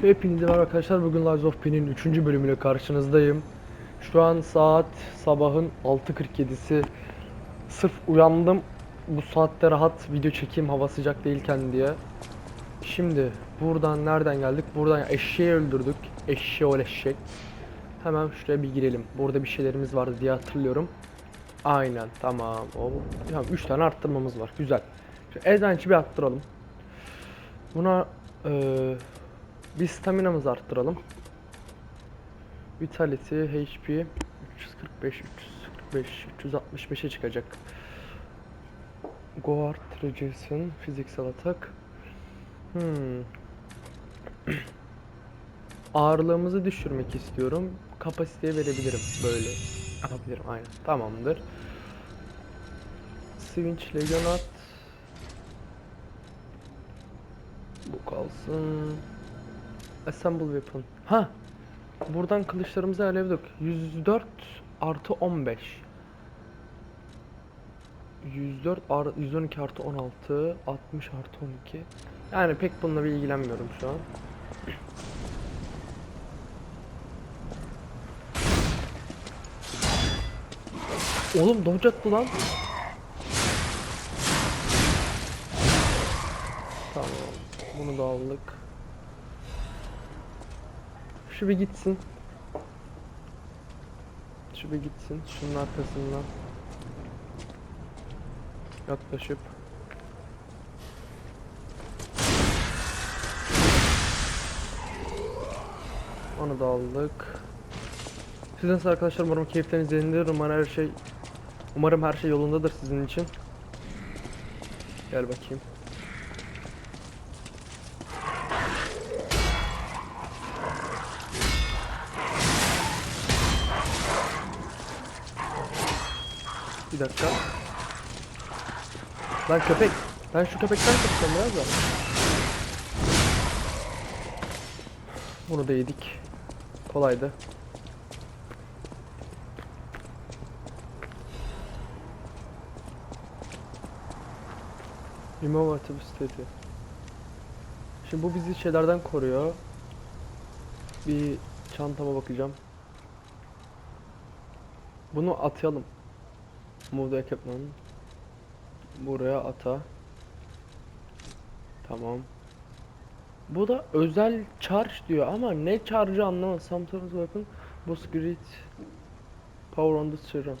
Hepinize merhaba arkadaşlar. Bugün Lies of P'nin 3. bölümüyle karşınızdayım. Şu an saat sabahın 6.47'si. Sırf uyandım. Bu saatte rahat video çekeyim hava sıcak değilken diye. Şimdi buradan nereden geldik? Buradan eşeği öldürdük. Eşeği ol eşek. Hemen şuraya bir girelim. Burada bir şeylerimiz vardı diye hatırlıyorum. Aynen tamam. O, tamam 3 tane arttırmamız var. Güzel. Şu Advance'i bir arttıralım. Buna eee bir staminamızı arttıralım. Vitality, HP 345, 345, 365'e çıkacak. Guard, Reduction, fiziksel atak. Hmm. Ağırlığımızı düşürmek istiyorum. Kapasiteye verebilirim böyle. Yapabilirim aynen. Tamamdır. Switch Legionat. Bu kalsın. Assemble weapon. Ha. Buradan kılıçlarımızı ayarladık. 104 artı 15. 104 ar 112 artı 16, 60 artı 12. Yani pek bununla bir ilgilenmiyorum şu an. Oğlum dodge attı lan. Tamam. Bunu da aldık. Şu bir gitsin. Şu bir gitsin. Şunun arkasından. Yaklaşıp. Onu da aldık. Siz nasıl arkadaşlar umarım keyifleriniz yerindedir. Umarım her şey Umarım her şey yolundadır sizin için. Gel bakayım. Dakika. Lan köpek. Ben şu köpekten kaçacağım biraz da. Bunu da yedik. Kolaydı. Remove State. Şimdi bu bizi şeylerden koruyor. Bir çantama bakacağım. Bunu atayalım. The equipment. Buraya ata. Tamam. Bu da özel charge diyor ama ne charge'ı anlamadım. Sometimes weapon boost great power on the serum.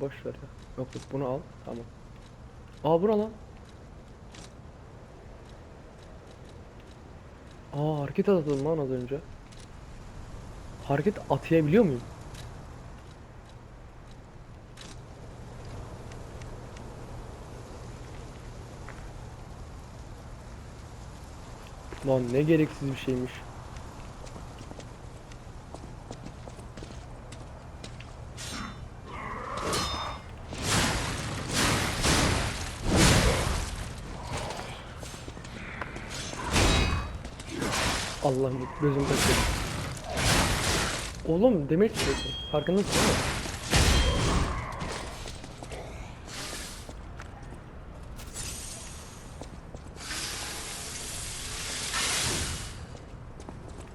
Boş ver ya. Yok yok bunu al. Tamam. Aa bura lan. Aa hareket atadım lan az önce. Hareket atayabiliyor muyum? Lan ne gereksiz bir şeymiş. Allah'ım gözüm kaçıyor. Oğlum demek istiyorsun. Farkındasın değil mi?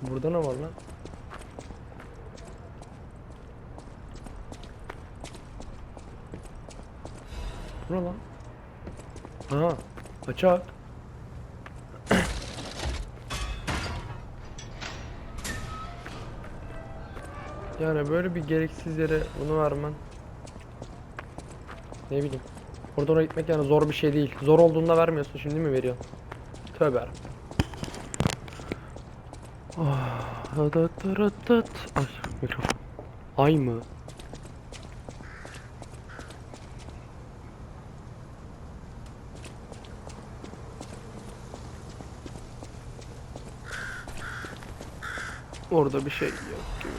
Burada ne var lan? Bu ne lan? Aha, açak. Yani böyle bir gereksiz yere bunu vermen Ne bileyim Oradan oraya gitmek yani zor bir şey değil Zor olduğunda vermiyorsun şimdi mi veriyorsun Tövbe dat. Ay mikrofon Ay mı Orada bir şey yok gibi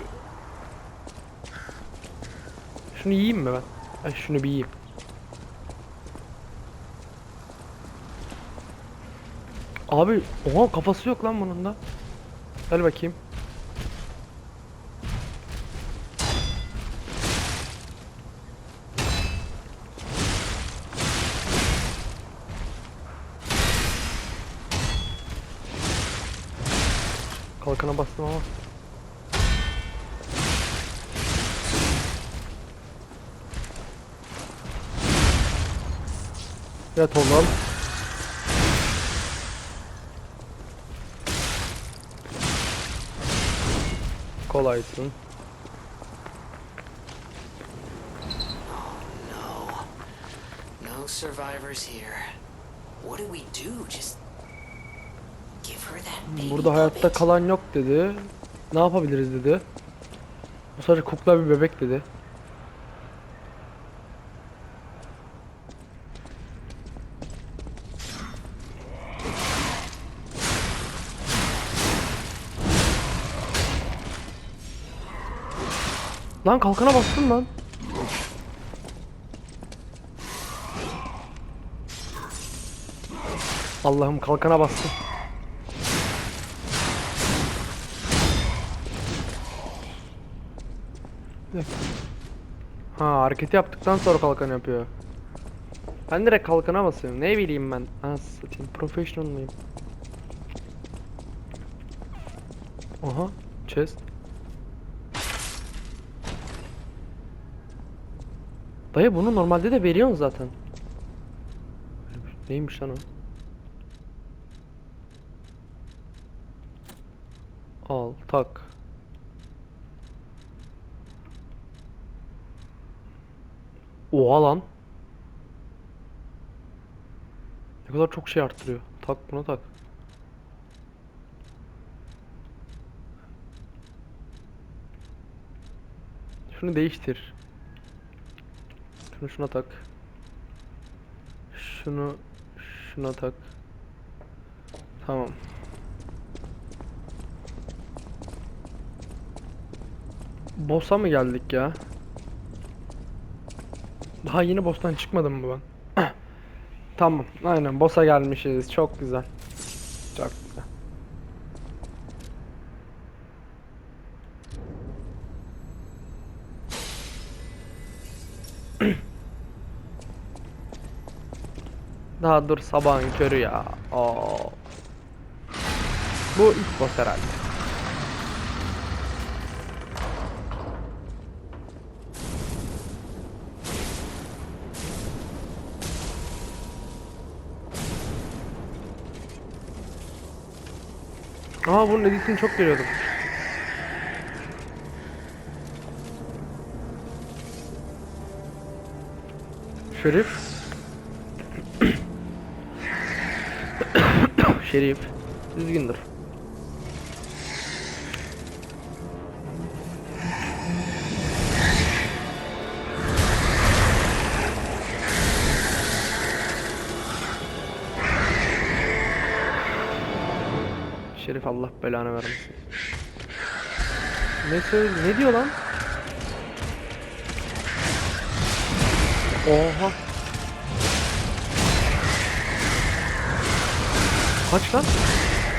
Şunu yiyeyim mi ben? Ay şunu bir yiyeyim. Abi oha kafası yok lan bunun da. Gel bakayım. Kalkana bastım ama. Evet oğlum. Kolaysın. No. No survivors here. What do we do? Just give her that baby Burada hayatta kalan yok dedi. Ne yapabiliriz dedi. Bu sadece kukla bir bebek dedi. Lan kalkana bastın lan. Allah'ım kalkana bastım. Ha hareketi yaptıktan sonra kalkan yapıyor. Ben direkt kalkana basıyorum. Ne bileyim ben. Ha satayım. Professional mıyım? Aha. Chest. Dayı bunu normalde de veriyorsun zaten. Neymiş lan o? Al, tak. Oha lan. Ne kadar çok şey arttırıyor. Tak buna tak. Şunu değiştir. Şunu şuna tak. Şunu şuna tak. Tamam. Boss'a mı geldik ya? Daha yeni boss'tan çıkmadım mı ben? tamam. Aynen boss'a gelmişiz. Çok güzel. Daha dur sabahın körü ya. Oo. Bu ilk boss herhalde. Aa bunun editini çok görüyordum. Şerif. Şerif. Düzgündür. Şerif Allah belanı vermesin. Ne söyle ne diyor lan? Oha. Kaç lan?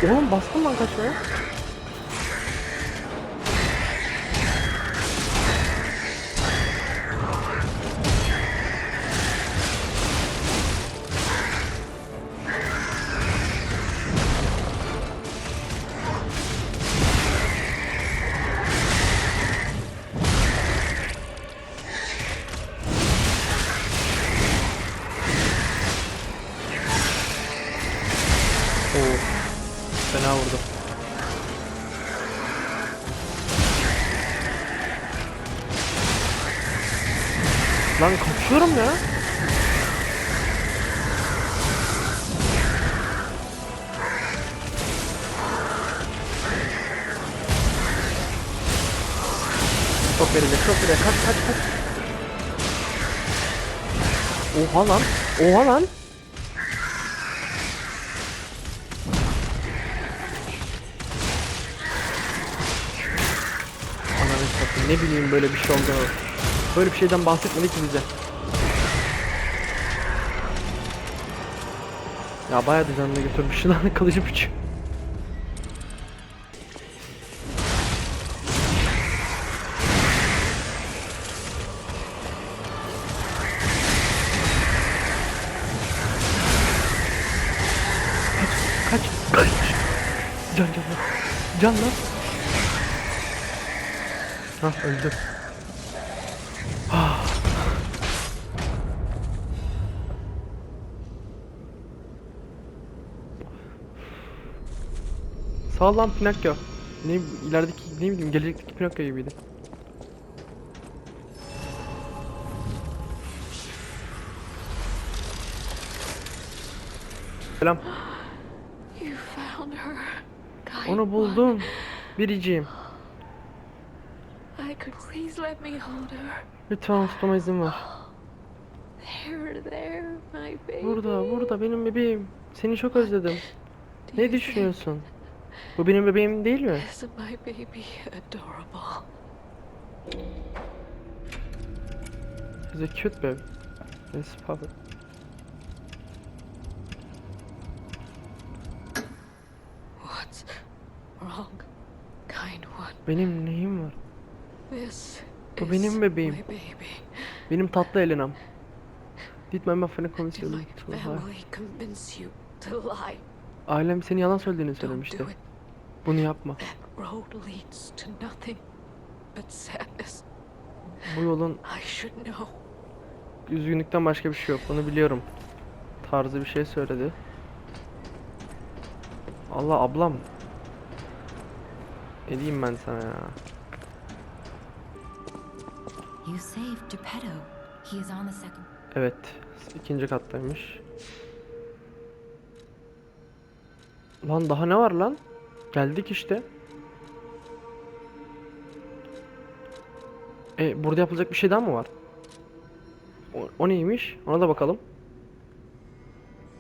Oğlum bastım lan kaçmaya. Fena vurdu. Lan kaçıyorum ya. Çok verilir, çok verilir. Kaç, kaç, kaç. Oha lan. Oha lan. Ne bileyim böyle bir şey olduğunu. Böyle bir şeyden bahsetmedi ki bize. Ya bayağı da canını götürmüş lan kılıcı bıçı. Kaç, kaç, kaç. Can can can. Can lan. Hah öldü. Ah. Sağ lan Pinokyo. Ne ilerideki ne bileyim gelecekteki Pinokyo gibiydi. Selam. Onu buldum. Biriciğim. I could please let me hold her. Lütfen tutmama izin ver. There, there, my baby. Burada, burada benim bebeğim. Seni çok özledim. Ne düşünüyorsun? Bu benim bebeğim değil mi? Isn't my baby adorable? He's a cute baby. Yes, papa. What's wrong, kind one? Benim neyim var? Bu benim bebeğim. Benim tatlı Elena'm. Did my muffin lie? Ailem seni yalan söylediğini söylemişti. Bunu yapma. Bu yolun üzgünlükten başka bir şey yok. Bunu biliyorum. Tarzı bir şey söyledi. Allah ablam. Ne diyeyim ben sana ya? You saved Geppetto. He is on the second. Evet. ikinci kattaymış. Lan daha ne var lan? Geldik işte. E burada yapılacak bir şey daha mı var? O, o neymiş? Ona da bakalım.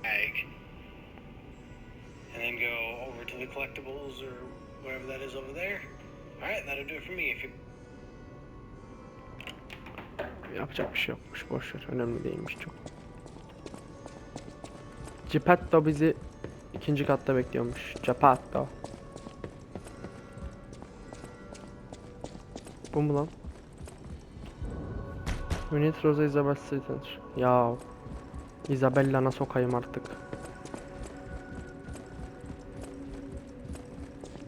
bag and then go over to the collectibles or wherever that is over there. Alright, that'll do it for me. If you Yapacak bir şey yokmuş. Boş ver. Önemli değilmiş çok. Geppetto bizi ikinci katta bekliyormuş. Geppetto. Bu mu lan? Need Rosa Isabel Center. Ya Isabella'na sokayım artık.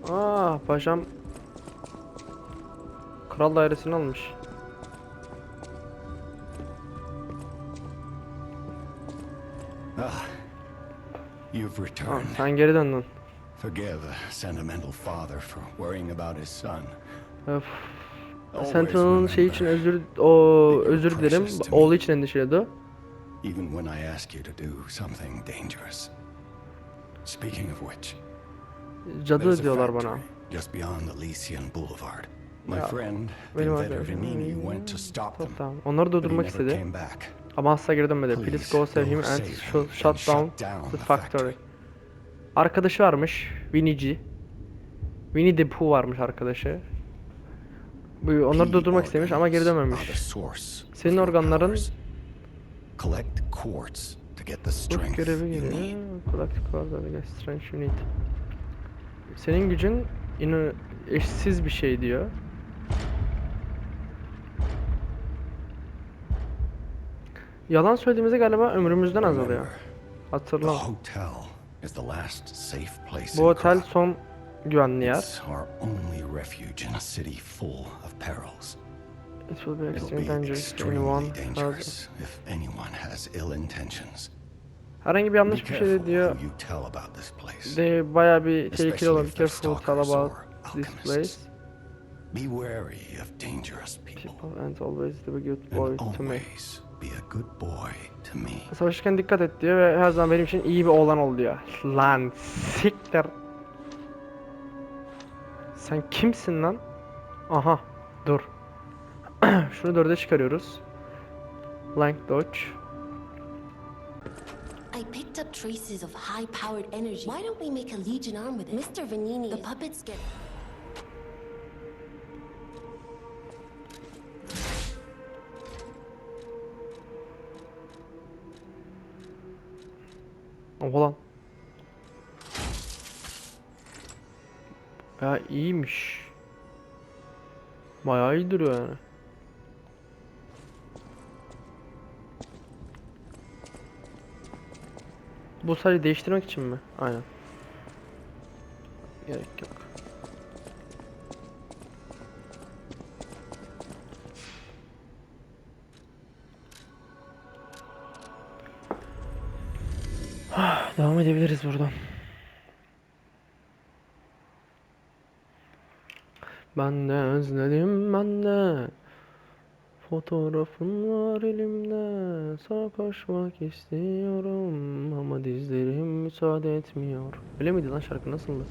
Aa paşam Kral dairesini almış. Ah, you've returned. sen geri döndün. Forgive a sentimental father for worrying about his son. Öf. Sentinel'ın şey için özür o özür dilerim. Oğlu için endişeliyordu. even when I ask you to do something dangerous. Speaking of which, Cadı diyorlar bana. just beyond the Lycian Boulevard. My friend, Invader arkadaşım. Venini, went to stop them. Onları durdurmak istedi. Came back. Ama asla geri dönmedi. Please, go save him and shut down the factory. Arkadaşı varmış. Winnie'ci. Winnie the Pooh varmış arkadaşı. Bu onları Key durdurmak istemiş ama geri dönmemiş. Senin organların. Collect quartz to get the strength görevi you geliyor. need. Galactic Warrior Strange Unit. Senin gücün yine eşsiz bir şey diyor. Yalan söylediğimizde galiba ömrümüzden azalıyor. The the place Bu otel son güvenli yer. It will be extremely dangerous to anyone has if anyone has ill intentions. herhangi bir yanlış bir şey de diyor. De bayağı bir tehlikeli olan careful tell about this place. Be wary of dangerous people. People and always a good boy to me. Always be a good boy to me. Savaşırken dikkat et diyor ve her zaman benim için iyi bir oğlan ol diyor. Lan siktir. Sen kimsin lan? Aha dur. Şunu dörde çıkarıyoruz. Blank Dodge. I picked up traces of high-powered energy. Why don't we make a Legion arm with it? Mr. Vanini, the puppets get... Oha. Ya iyiymiş. Bayağı iyi duruyor yani. Bu sadece değiştirmek için mi? Aynen. Gerek yok. Devam edebiliriz buradan. Ben de özledim ben de. Fotoğrafın var elimde. Sana koşmak istiyorum ama dizlerim müsaade etmiyor. Öyle miydi lan şarkı nasıldı?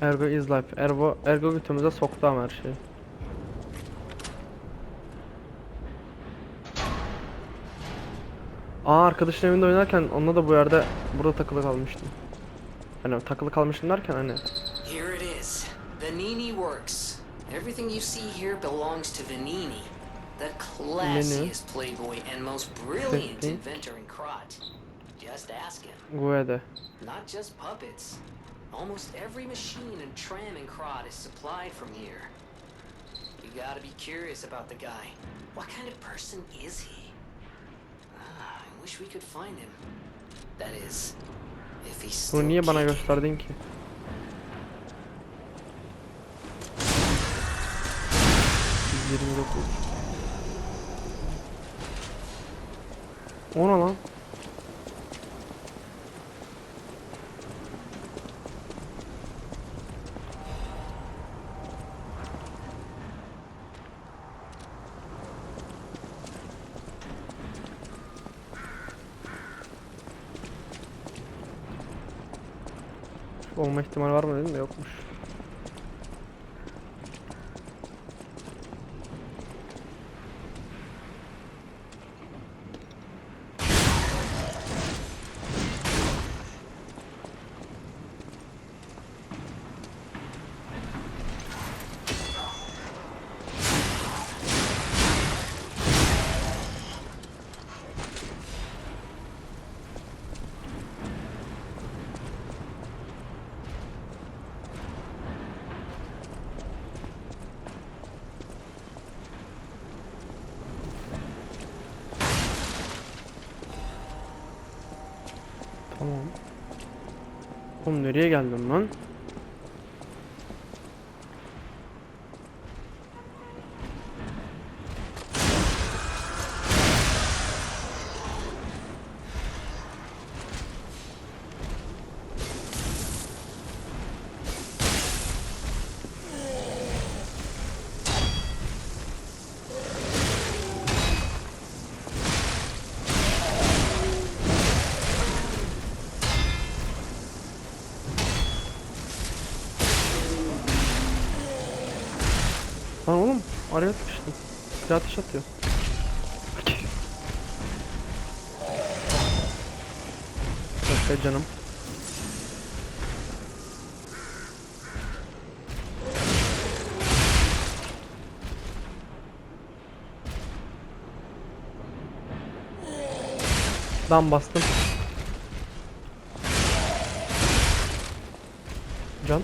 Ergo is life. Ergo, Ergo götümüze soktu ama her şeyi. Aa arkadaşın evinde oynarken onunla da bu yerde burada takılı kalmıştım. Hani takılı kalmıştım derken hani Here it is. Vanini Works. Everything you see here belongs to Vanini. The classiest playboy and most brilliant inventor in Krat. Just ask him. Guede. Not just puppets. Almost every machine and tram in Krat is supplied from here. You gotta be curious about the guy. What kind of person is he? Ah, I wish we could find him. That is, if he's still Bunu niye bana kicking. gösterdin ki? Yirmi dokuz. O ne lan? Olma ihtimali var mı dedim de yokmuş. Tamam. Oğlum nereye geldim lan? Araya sıkıştım. Bir ateş atıyor. Bekle canım. Ben bastım. Can.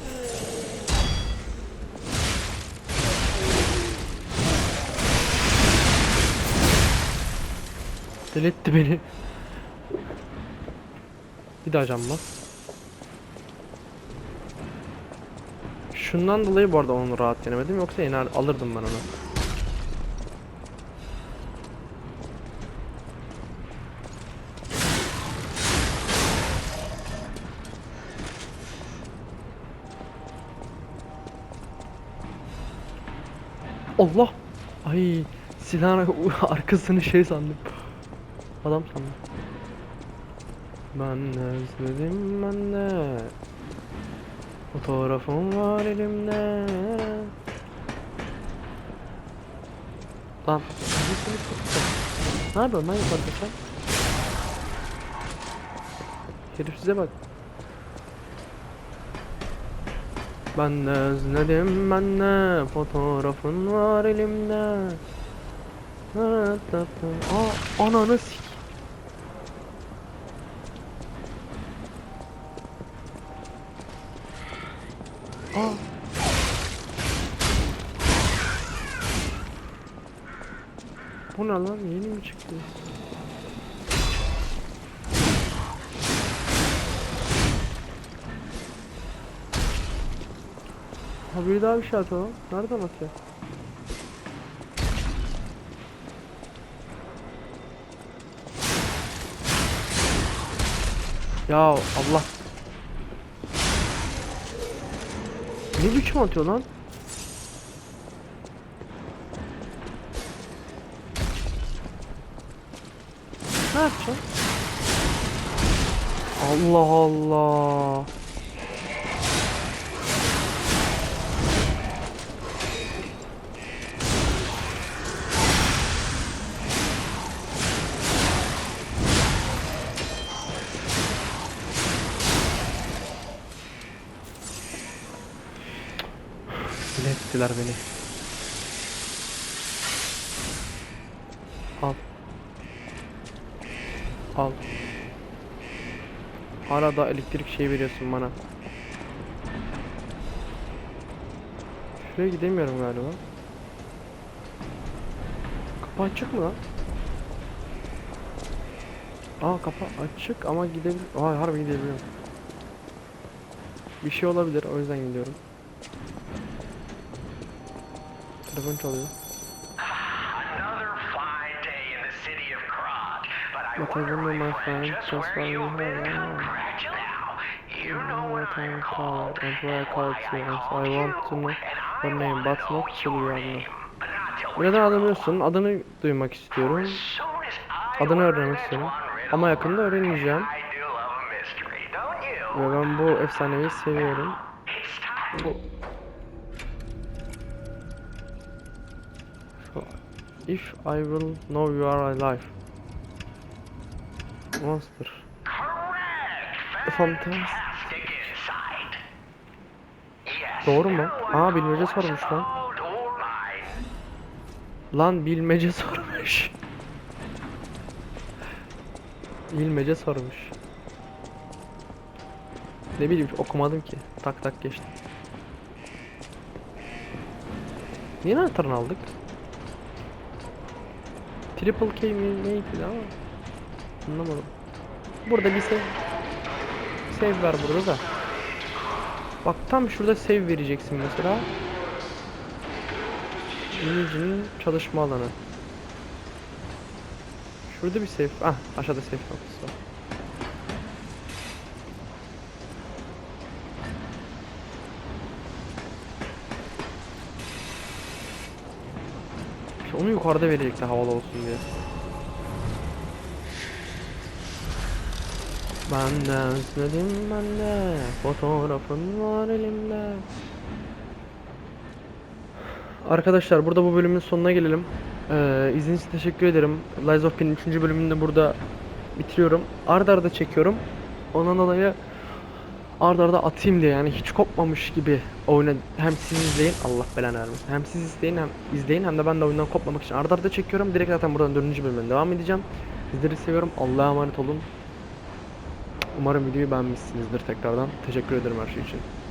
Deli etti beni. Bir daha cam bas. Şundan dolayı bu arada onu rahat yenemedim yoksa yener alırdım ben onu. Allah! Ay silahın arkasını şey sandım. Adam sandım. Ben de özledim ben de. Fotoğrafım var elimde. Lan. Ne yapıyorsun lan yukarıda sen? Herif size bak. Ben de özledim ben de fotoğrafın var elimde. Aa, ananı sik. Bu ne lan? Yeni mi çıktı? Ha bir daha bir şey atalım. Nereden atıyor? Ya Allah. Ne biçim atıyor lan? Ne yapacağım? Allah Allah. Bile ettiler beni. Al. Al. Hala da elektrik şey veriyorsun bana. Şuraya gidemiyorum galiba. Kapı açık mı lan? Aa kapı açık ama gidebilir. Aa harbi gidebiliyorum. Bir şey olabilir o yüzden gidiyorum. Telefon çalıyor. But I know my friend, just just where you been congratulated. Now, you know what what I I call called, and where I called I and so I want to know your name, but to not Sylvia. your name, Neden we're aramıyorsun? Adını duymak istiyorum. Adını öğrenmek istiyorum. Ama yakında öğreneceğim. Ve ben bu efsaneyi seviyorum. Bu... İf I will know you are alive. Monster. Fantastic. Doğru mu? Aa bilmece sormuş lan. Lan bilmece sormuş. Bilmece sormuş. Ne bileyim okumadım ki. Tak tak geçtim. Niye anahtarını aldık? Triple K mi neydi ama anlamadım. Burada bir save save var burada da. Bak tam şurada save vereceksin mesela. Image'in çalışma alanı. Şurada bir save. Ah aşağıda save noktası var. Onu yukarıda verecekti havalı olsun diye. Ben de özledim ben de Fotoğrafın var elimde Arkadaşlar burada bu bölümün sonuna gelelim. Ee, izlediğiniz için teşekkür ederim. Lies of P'nin 3. bölümünü de burada bitiriyorum. Arda arda çekiyorum. Ondan dolayı arda arda atayım diye yani hiç kopmamış gibi oyuna hem siz izleyin Allah belanı vermesin. Hem siz izleyin hem izleyin hem de ben de oyundan kopmamak için arda arda çekiyorum. Direkt zaten buradan 4. bölümden devam edeceğim. Sizleri seviyorum. Allah'a emanet olun. Umarım videoyu beğenmişsinizdir tekrardan. Teşekkür ederim her şey için.